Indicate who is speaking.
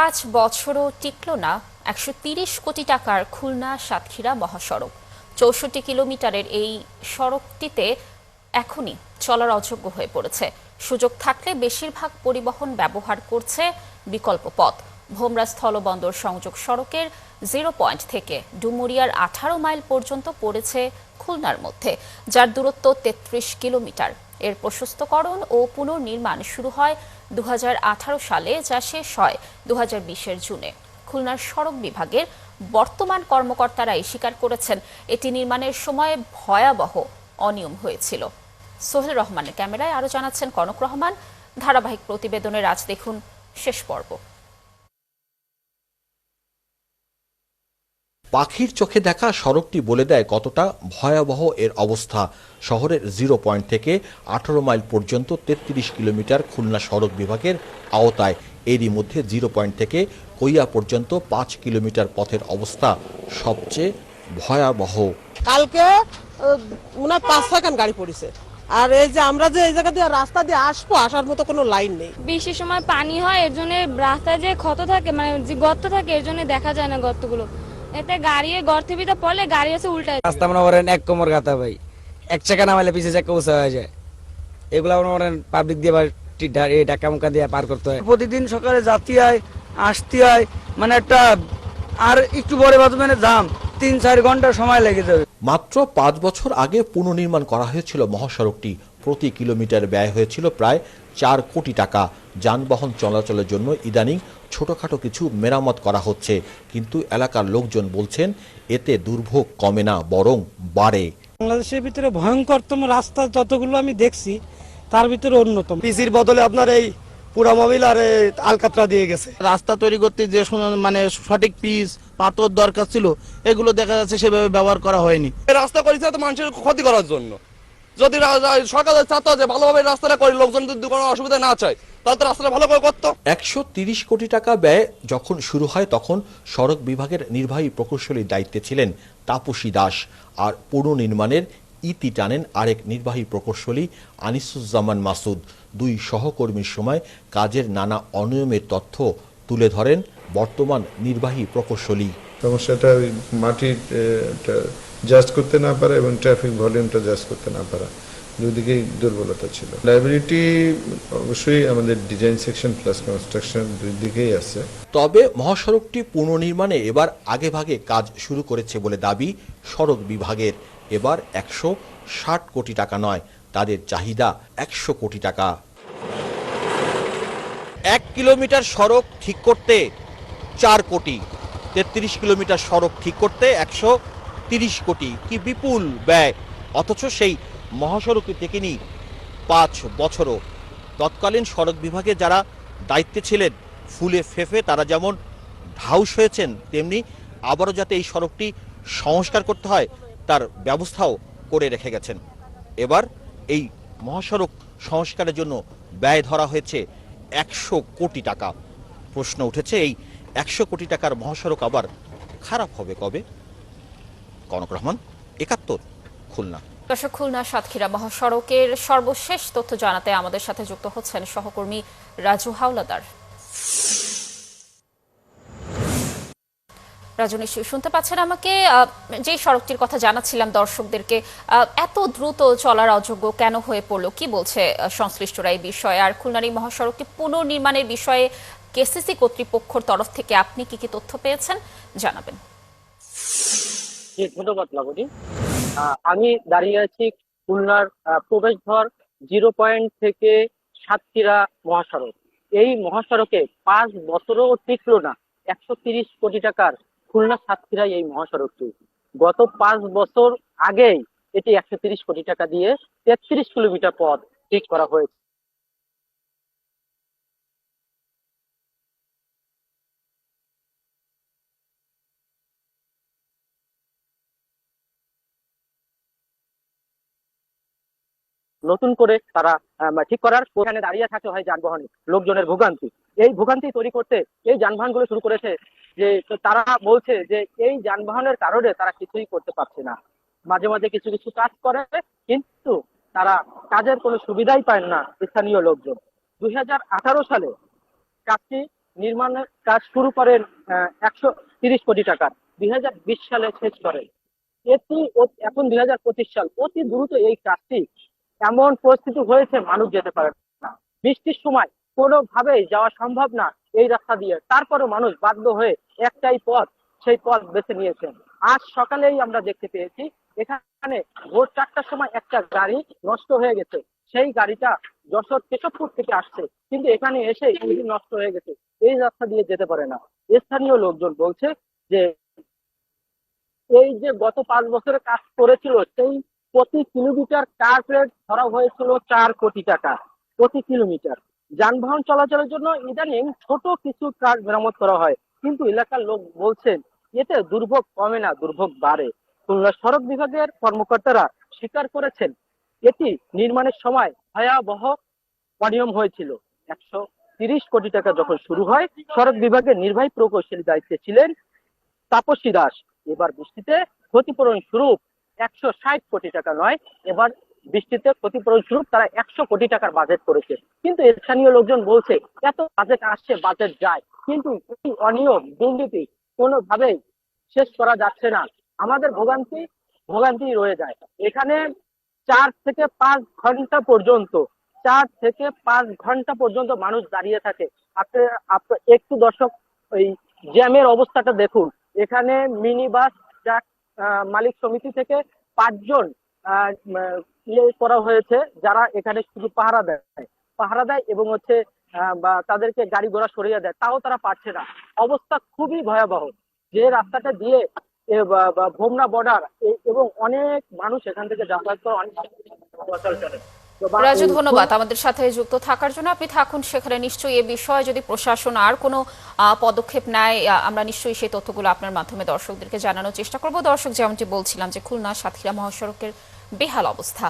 Speaker 1: পাঁচ বছরও টিকল না একশো কোটি টাকার খুলনা সাতক্ষীরা মহাসড়ক। চৌষট্টি কিলোমিটারের এই সড়কটিতে এখনই চলার অযোগ্য হয়ে পড়েছে। সুযোগ থাকলে বেশিরভাগ পরিবহন ব্যবহার করছে বিকল্প পথ। ভোমরা স্থলবন্দর সংযোগ সড়কের জিরো পয়েন্ট থেকে ডুমুরিয়ার আঠারো মাইল পর্যন্ত পড়েছে খুলনার মধ্যে, যার দূরত্ব তেত্রিশ কিলোমিটার। এর প্রশস্তকরণ ও পুনর্নির্মাণ শুরু হয় দুহাজার আঠারো সালে, যা শেষ হয় দু এর জুনে। খুলনার সড়ক বিভাগের বর্তমান কর্মকর্তারাই স্বীকার করেছেন, এটি নির্মাণের সময় ভয়াবহ অনিয়ম হয়েছিল। সোহেল রহমানের ক্যামেরায় আরও জানাচ্ছেন কনক রহমান। ধারাবাহিক প্রতিবেদনের আজ দেখুন শেষ পর্ব।
Speaker 2: পাখির চোখে দেখা সড়কটি বলে দেয় কতটা ভয়াবহ এর অবস্থা। শহরের জিরো পয়েন্ট থেকে আঠারো মাইল পর্যন্ত তেত্রিশ কিলোমিটার খুলনা সড়ক বিভাগের আওতায়। এরই মধ্যে জিরো পয়েন্ট থেকে কৈয়া পর্যন্ত পাঁচ কিলোমিটার পথের অবস্থা সবচেয়ে ভয়াবহ।
Speaker 3: কালকে উনার পাঁচ ছয়খান গাড়ি পড়েছে। আর এই যে আমরা যে এই জায়গা দিয়ে রাস্তা দিয়ে আসব আসার মতো কোনো লাইন নেই।
Speaker 4: বৃষ্টির সময় পানি হয় এর জন্য রাস্তায় যে ক্ষত থাকে মানে যে গর্ত থাকে এর জন্য দেখা যায় না গর্তগুলো। এতে গাড়ি ভিতরে পড়লে গাড়ি উল্টায়
Speaker 5: রাস্তা মনে করেন এক কোমর গাতা ভাই। এক চাকা নামাইলে পিছিয়ে চাকা উঁচা হয়ে যায়। এগুলো মনে করেন পাবলিক দিয়ে বা টি- এই দিয়ে পার করতে হয়।
Speaker 6: প্রতিদিন সকালে যাতে হয় আসতে হয় মানে একটা আর একটু পরে বাথরুমে যাম তিন চার ঘণ্টা সময় লেগে যাবে।
Speaker 2: মাত্র পাঁচ বছর আগে পুনর্নির্মাণ করা হয়েছিল মহাসড়কটি। প্রতি কিলোমিটার ব্যয় হয়েছিল প্রায় চার কোটি টাকা। যানবাহন চলাচলের জন্য ইদানিং ছোটখাটো কিছু মেরামত করা হচ্ছে। কিন্তু এলাকার লোকজন বলছেন এতে দুর্ভোগ কমে না বরং বাড়ে।
Speaker 7: বাংলাদেশের ভিতরে ভয়ঙ্করতম রাস্তা যতগুলো আমি দেখছি তার ভিতরে অন্যতম।
Speaker 6: পিসির বদলে আপনার এই পুরা মোবিল আর এই আলকাতরা দিয়ে গেছে।
Speaker 8: রাস্তা তৈরি করতে যে মানে সঠিক পিস পাথর দরকার ছিল এগুলো দেখা যাচ্ছে সেভাবে ব্যবহার করা হয়নি।
Speaker 9: রাস্তা করেছে তো মানুষের ক্ষতি করার জন্য। যদি রা- রা- সরকার চাতো যে ভালোভাবে রাস্তাটা করে, লোকজন যদি কোনো অসুবিধা না চায়, তাহলে রাস্তাটা ভালো করে করতো।
Speaker 2: একশো তিরিশ কোটি টাকা ব্যয় যখন শুরু হয়, তখন সড়ক বিভাগের নির্বাহী প্রকৌশলীর দায়িত্বে ছিলেন তাপসী দাস আর পুনর্নির্মাণের ইতি টানেন আরেক নির্বাহী প্রকৌশলী আনিসুজ্জামান মাসুদ। দুই সহকর্মীর সময় কাজের নানা অনিয়মের তথ্য তুলে ধরেন বর্তমান নির্বাহী প্রকৌশলী।
Speaker 10: সমস্যাটা ওই মাটির জাস্ট করতে না পারা এবং ট্রাফিক ভলিউমটা জাস্ট করতে না পারা। দুদিকেই দুর্বলতা ছিল। লাইবিলিটি অবশ্যই আমাদের ডিজাইন সেকশন প্লাস কনস্ট্রাকশন দুই দিকেই আছে।
Speaker 2: তবে মহাসড়কটি পুনর্নির্মাণে এবার আগেভাগে কাজ শুরু করেছে বলে দাবি সড়ক বিভাগের। এবার একশো ষাট কোটি টাকা নয়, তাদের চাহিদা একশো কোটি টাকা। এক কিলোমিটার সড়ক ঠিক করতে চার কোটি। তেত্রিশ কিলোমিটার সড়ক ঠিক করতে একশো তিরিশ কোটি কি বিপুল ব্যয়? অথচ সেই মহাসড়কটি টেকেনি পাঁচ বছরও। তৎকালীন সড়ক বিভাগে যারা দায়িত্বে ছিলেন, ফুলে ফেফে তারা যেমন ঢাউস হয়েছেন, তেমনি আবারও যাতে এই সড়কটি সংস্কার করতে হয়, তার ব্যবস্থাও করে রেখে গেছেন। এবার এই মহাসড়ক সংস্কারের জন্য ব্যয় ধরা হয়েছে একশো কোটি টাকা। প্রশ্ন উঠেছে এই একশো কোটি টাকার মহাসড়ক আবার খারাপ হবে কবে? কনক রহমান, একাত্তর, খুলনা।
Speaker 1: দর্শক, খুলনা সাতক্ষীরা মহাসড়কের সর্বশেষ তথ্য জানাতে আমাদের সাথে যুক্ত হচ্ছেন সহকর্মী রাজু হাওলাদার। রাজু, নিশ্চয়ই শুনতে পাচ্ছেন আমাকে? যে সড়কটির কথা জানাচ্ছিলাম দর্শকদেরকে এত দ্রুত চলার অযোগ্য কেন হয়ে পড়ল? কি বলছে সংশ্লিষ্টরা এই বিষয়ে? আর খুলনার এই মহাসড়কটি পুনর্নির্মাণের বিষয়ে কেসিসি কর্তৃপক্ষের তরফ থেকে আপনি কি কি তথ্য পেয়েছেন? জানাবেন।
Speaker 11: ধন্যবাদ লাবণী। আমি দাঁড়িয়ে আছি খুলনার আহ, প্রবেশদ্বার জিরো পয়েন্ট থেকে সাতক্ষীরা মহাসড়ক। এই মহাসড়কে পাঁচ বছরও টিকলো না একশো তিরিশ কোটি টাকার খুলনা সাতক্ষীরায় এই মহাসড়কটি। গত পাঁচ বছর আগেই এটি একশো তিরিশ কোটি টাকা দিয়ে তেত্রিশ কিলোমিটার পথ ঠিক করা হয়েছে। নতুন করে তারা ঠিক করার ওখানে দাঁড়িয়ে থাকতে হয় যানবাহনে, লোকজনের ভোগান্তি। এই ভোগান্তি তৈরি করতে এই যানবাহনগুলো শুরু করেছে যে তারা বলছে যে এই যানবাহনের কারণে তারা কিছুই করতে পারছে না। মাঝে মাঝে কিছু কিছু কাজ করে, কিন্তু তারা কাজের কোনো সুবিধাই পায় না স্থানীয় লোকজন। দুই হাজার আঠারো সালে কাজটি নির্মাণের কাজ শুরু করেন একশো তিরিশ কোটি টাকার। দুই হাজার বিশ সালে শেষ করেন। এটি এখন দুই হাজার পঁচিশ সাল। অতি দ্রুত এই কাজটি এমন পরিস্থিতি হয়েছে, মানুষ যেতে পারে না। বৃষ্টির সময় কোনোভাবেই যাওয়া সম্ভব না এই রাস্তা দিয়ে। তারপরেও মানুষ বাধ্য হয়ে একটাই পথ, সেই পথ বেছে নিয়েছেন আজ সকালেই আমরা দেখতে পেয়েছি, এখানে ভোর চারটার সময় একটা গাড়ি নষ্ট হয়ে গেছে। সেই গাড়িটা যশোর কেশবপুর থেকে আসছে, কিন্তু এখানে এসে ইঞ্জিন নষ্ট হয়ে গেছে। এই রাস্তা দিয়ে যেতে পারে না। স্থানীয় লোকজন বলছে যে, এই যে গত পাঁচ বছরে কাজ করেছিল সেই প্রতি কিলোমিটার কার রেট ধরা হয়েছিল চার কোটি টাকা, প্রতি কিলোমিটার। যানবাহন চলাচলের জন্য ইদানিং ছোট কিছু কাজ মেরামত করা হয়, কিন্তু এলাকার লোক বলছেন, এতে দুর্ভোগ কমে না, দুর্ভোগ বাড়ে। খুলনা সড়ক বিভাগের কর্মকর্তারা স্বীকার করেছেন, এটি নির্মাণের সময় ভয়াবহ অনিয়ম হয়েছিল। একশো তিরিশ কোটি টাকা যখন শুরু হয়, সড়ক বিভাগের নির্বাহী প্রকৌশলী দায়িত্বে ছিলেন তাপসী দাস। এবার বৃষ্টিতে ক্ষতিপূরণ স্বরূপ একশো ষাট কোটি টাকা নয়। এবার বৃষ্টিতে ক্ষতিপূরণ স্বরূপ তারা একশো কোটি টাকার বাজেট করেছে। কিন্তু স্থানীয় লোকজন বলছে, এত বাজেট আসছে বাজেট যায়। কিন্তু এই অনিয়ম, দুর্নীতি কোনোভাবেই শেষ করা যাচ্ছে না। আমাদের ভোগান্তি ভোগান্তি রয়ে যায়। এখানে চার থেকে পাঁচ ঘণ্টা পর্যন্ত, চার থেকে পাঁচ ঘণ্টা পর্যন্ত মানুষ দাঁড়িয়ে থাকে। আপনি একটু দর্শক ওই জ্যামের অবস্থাটা দেখুন। এখানে মিনি বাস ট্রাক মালিক সমিতি থেকে পাঁচজন করা হয়েছে যারা এখানে শুধু পাহারা দেয়। পাহারা দেয় এবং হচ্ছে বা তাদেরকে গাড়ি ঘোড়া সরিয়ে দেয়, তাও তারা পারছে না। অবস্থা খুবই ভয়াবহ। যে রাস্তাটা দিয়ে ভোমনা বর্ডার এবং অনেক মানুষ এখান থেকে যাতায়াত করে, অনেক চলে
Speaker 1: রাজু ধন্যবাদ আমাদের সাথে যুক্ত থাকার জন্য। আপনি থাকুন সেখানে নিশ্চয়ই এ বিষয়ে যদি প্রশাসন আর কোনো পদক্ষেপ নেয় আমরা নিশ্চয়ই সেই তথ্যগুলো আপনার মাধ্যমে দর্শকদেরকে জানানোর চেষ্টা করব। দর্শক যেমনটি বলছিলাম যে খুলনা সাতক্ষীরা মহাসড়কের বেহাল অবস্থা।